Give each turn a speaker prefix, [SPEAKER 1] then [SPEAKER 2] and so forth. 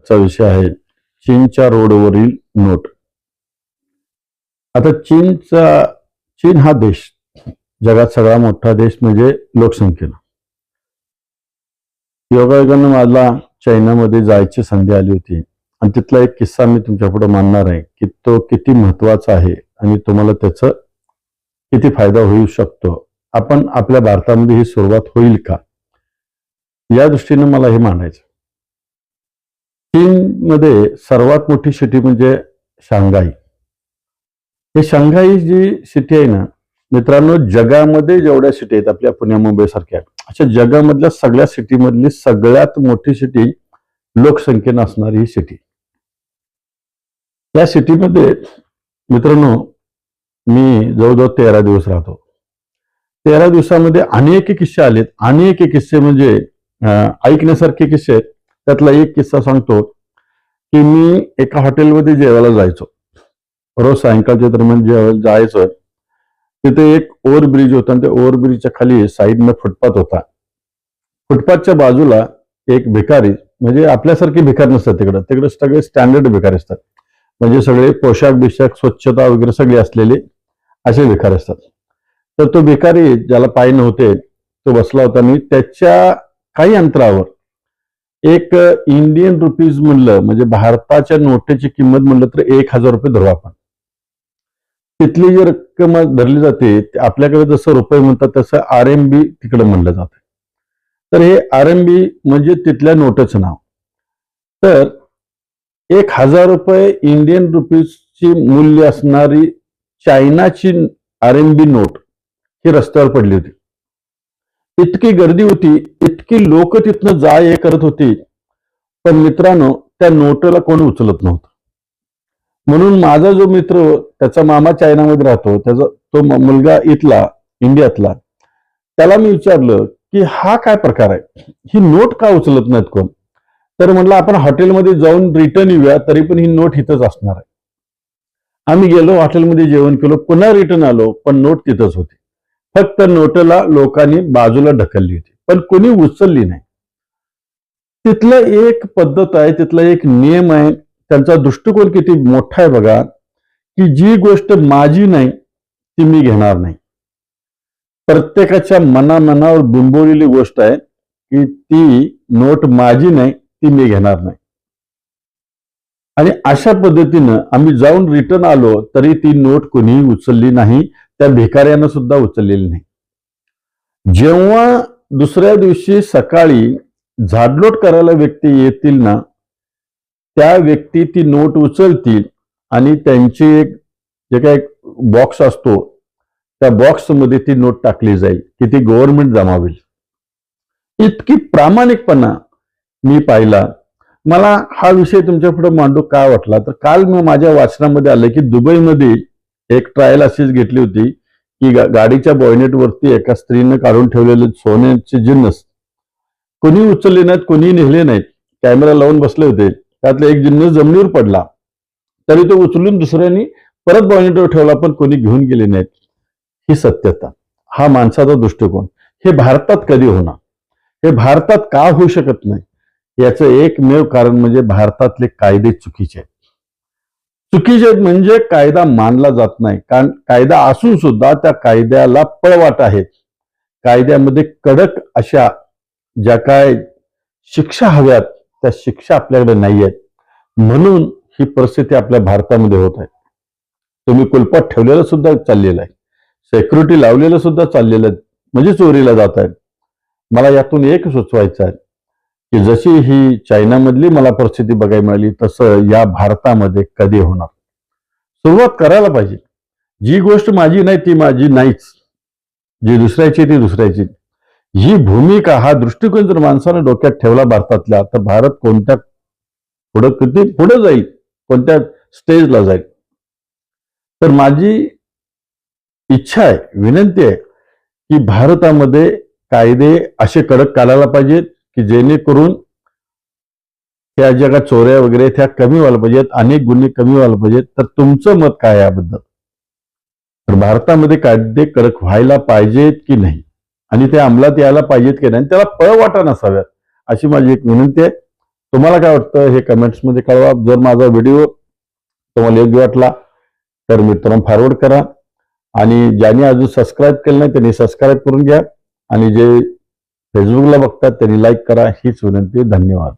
[SPEAKER 1] आजचा विषय आहे. चीनच्या रोडवरील नोट. आता चीनचा चीन हा देश. जगात सगळा मोठा देश म्हणजे लोकसंख्येनं योगायोगानं मला चायनामध्ये जायची संधी आली होती. आणि तिथला एक किस्सा मी तुमच्यापुढे मानणार आहे की तो किती महत्त्वाचा आहे आणि तुम्हाला त्याचं किती फायदा होऊ शकतो. आपण आपल्या भारतामध्ये ही सुरुवात होईल का? या दृष्टीने मला हे मानायचं चीनमध्ये सर्वात मोठी सिटी म्हणजे शांघाई. हे शांघाई जी सिटी आहे ना मित्रांनो जगामध्ये जेवढ्या सिटी आहेत आपल्या पुण्या मुंबई सारख्या अशा जगामधल्या सगळ्या सिटीमधली सगळ्यात मोठी सिटी लोकसंख्येनं असणारी ही सिटी या सिटीमध्ये मित्रांनो मी जवळजवळ तेरा दिवस राहतो. तेरा दिवसामध्ये अनेक किस्से आलेत. अनेक किस्से म्हणजे ऐकण्यासारखे किस्से आहेत. त्यातला एक किस्सा सांगतो की मी एका हॉटेलमध्ये जेवायला जायचो. रोज सायंकाळच्या दरम्यान जेवायला जायचो. तिथे एक ओव्हर ब्रिज होता आणि त्या ओव्हर ब्रिजच्या खाली साईडनं फुटपाथ होता. फुटपाथच्या बाजूला एक भिकारी म्हणजे आपल्यासारखे भिकारी नसतात तिकडं. तिकडे सगळे स्टँडर्ड भिकारी असतात. म्हणजे सगळे पोशाख बिशाख स्वच्छता वगैरे सगळे असलेले असे भिकारी असतात. तर तो भिकारी ज्याला पाय नव्हते तो बसला होता आणि त्याच्या काही अंतरावर एक इंडियन रुपीज म्हणलं म्हणजे भारताच्या नोटेची किंमत म्हणलं तर एक हजार रुपये धरू आपण. तिथली जी रक्कम धरली जाते आपल्याकडे जसं रुपये म्हणतात तसं आर एम बी तिकडे म्हणलं जातं. तर हे आर एम बी म्हणजे तिथल्या नोटचं नाव. तर एक हजार रुपये इंडियन रुपीजची मूल्य असणारी चायनाची आर एम बी नोट ही रस्त्यावर पडली होती. इतकी गर्दी होती की लोक तिथनं जा ये करत होती पण मित्रांनो त्या नोटला कोण उचलत नव्हतं. म्हणून माझा जो मित्र त्याचा मामा चायनामध्ये राहतो त्याचा तो मुलगा इथला इंडियातला त्याला मी विचारलं की हा काय प्रकार आहे? ही नोट का उचलत नाहीत कोण? तर म्हटलं आपण हॉटेलमध्ये जाऊन रिटर्न येऊया तरी पण ही नोट इथंच असणार आहे. आम्ही गेलो हॉटेलमध्ये जेवण केलो पुन्हा रिटर्न आलो पण नोट तिथंच होती. फक्त नोटला लोकांनी बाजूला ढकलली होती. पण कोणी उचलली नाही. तिथलं एक पद्धत आहे तिथला एक नियम आहे त्यांचा दृष्टिकोन किती मोठा आहे बघा की जी गोष्ट माझी नाही ती मी घेणार नाही. प्रत्येकाच्या मनामनावर बिंबवलेली गोष्ट आहे की ती नोट माझी नाही ती मी घेणार नाही. आणि अशा पद्धतीनं आम्ही जाऊन रिटर्न आलो तरी ती नोट कोणीही उचलली नाही त्या भिकाऱ्यानं सुद्धा उचललेली नाही. जेव्हा दुसऱ्या दिवशी सकाळी झाडलोट करायला व्यक्ती येतील ना त्या व्यक्ती ती नोट उचलतील आणि त्यांची एक जे काय बॉक्स असतो त्या बॉक्समध्ये ती नोट टाकली जाईल की ती गव्हर्नमेंट होईल इतकी प्रामाणिकपणा मी पाहिला. मला हा विषय तुमच्यापुढे मांडू का वाटला? तर काल मी माझ्या वाचनामध्ये आलं की दुबईमध्ये एक ट्रायल अशीच घेतली होती. की गा- गाडीच्या बॉयनेटवरती एका स्त्रीनं काढून ठेवलेले सोन्याचे जिन्नस. कोणी उचलले नाहीत कोणी नेले नाहीत. कॅमेरा लावून बसले होते. त्यातला एक जिन्नस जमिनीवर पडला. तरी तो उचलून दुसऱ्यांनी परत बॉयनेटवर ठेवला पण कोणी घेऊन गेले नाहीत. ही सत्यता. हा माणसाचा दृष्टिकोन. हे भारतात कधी होणार? हे भारतात का होऊ शकत नाही? याचं एकमेव कारण म्हणजे भारतातले कायदे चुकीचे आहेत. चुकीचे आहेत म्हणजे कायदा मानला जात नाही. कारण कायदा असून सुद्धा त्या कायद्याला पळवाट आहे. कायद्यामध्ये कडक अशा ज्या काय शिक्षा हव्यात त्या शिक्षा आपल्याकडे नाही आहेत म्हणून ही परिस्थिती आपल्या भारतामध्ये होत आहे. तुम्ही कुलपात ठेवलेलं सुद्धा चाललेलं आहे. सेक्युरिटी लावलेलं सुद्धा चाललेलं आहे. म्हणजे चोरीला जात आहेत. मला यातून एक सुचवायचं आहे. की जशी ही चायनामधली मला परिस्थिती बघायला मिळाली तसं या भारतामध्ये कधी होणार? सुरुवात करायला पाहिजे. जी गोष्ट माझी नाही ती माझी नाहीच. जी दुसऱ्याची ती दुसऱ्याची. ही भूमिका हा दृष्टिकोन जर माणसानं डोक्यात ठेवला भारतातल्या तर भारत कोणत्या पुढं किती पुढे जाईल? कोणत्या स्टेजला जाईल? तर माझी इच्छा आहे विनंती आहे की भारतामध्ये कायदे असे कडक काढायला पाहिजेत की जेणेकरून त्या जगात चोऱ्या वगैरे त्या कमी व्हायला पाहिजेत अनेक गुन्हे कमी व्हायला पाहिजेत. तर तुमचं मत काय याबद्दल? तर भारतामध्ये कायदे कडक व्हायला पाहिजेत की नाही? आणि ते अंमलात यायला पाहिजेत की नाही? त्याला पळवाटा नसाव्यात अशी माझी एक विनंती आहे. तुम्हाला काय वाटतं हे कमेंट्समध्ये कळवा. जर माझा व्हिडिओ तुम्हाला योग्य वाटला तर मित्रांनो फॉरवर्ड करा. आणि ज्यांनी अजून सबस्क्राईब केलं नाही त्यांनी सबस्क्राईब करून घ्या. आणि जे फेसबुकला बघतात त्यांनी लाईक करा हीच विनंती धन्यवाद.